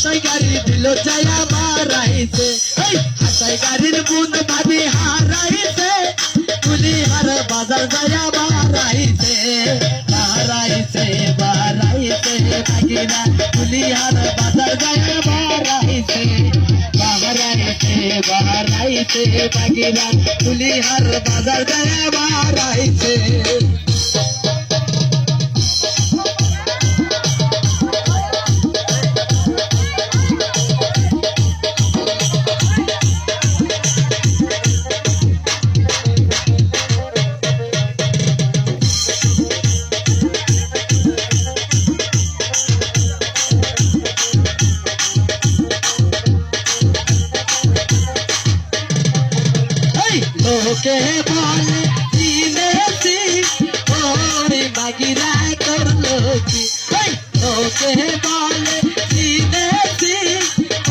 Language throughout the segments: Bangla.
হাসাই গাড়ি দিল যায়া মারাইছে হাসাই গাড়ির বুন ভাবি হারাইছে তুলি হার বাজার যায়া মারাইছে হারাইছে বারাইছে ভাগিনা তুলি হার বাজার যায়া মারাইছে বাহারাইছে বাহারাইছে ভাগিনা তুলি হার বাজার যায়া মারাইছে লোকে বলে চিনেছি ওরে বাগিরা করল কি? লোকে বলে চিনেছি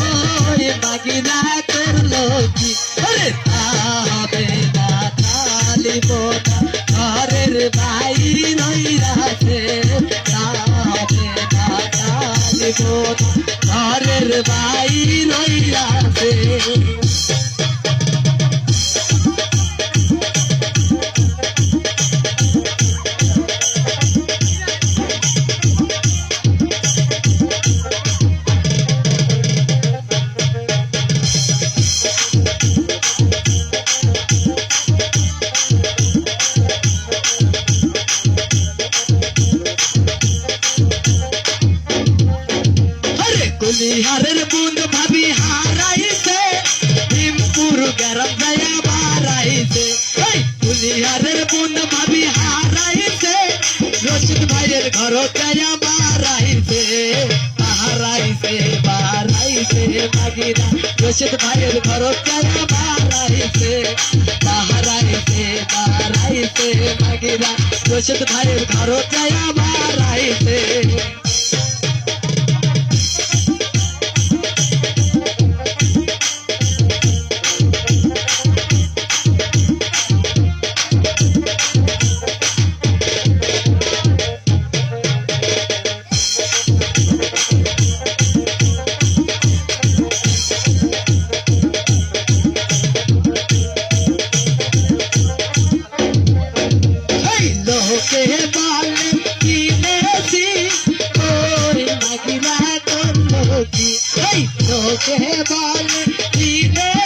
ওরে বাগিরা করল কি? আরে তাবে না তালিব না ঘরের ভাই নইরাছে তাবে না তালিব না ঘরের ভাই নইরাছে আরে কুলিহারের বুন ভাবি হারাইছে ভীমপুর গরম দয়া বারাইছে এই কুলিহারের বুন ভাবি হারাইছে রশিদ ভাইয়ের ঘর দয়া বারাইছে হারাইছে বারাইছে মাগিরা রশিদ ভাইয়ের ঘর দয়া বারাইছে হারাইছে বারাইছে মাগিরা রশিদ ভাইয়ের ঘর দয়া বারাইছে Okay, bye.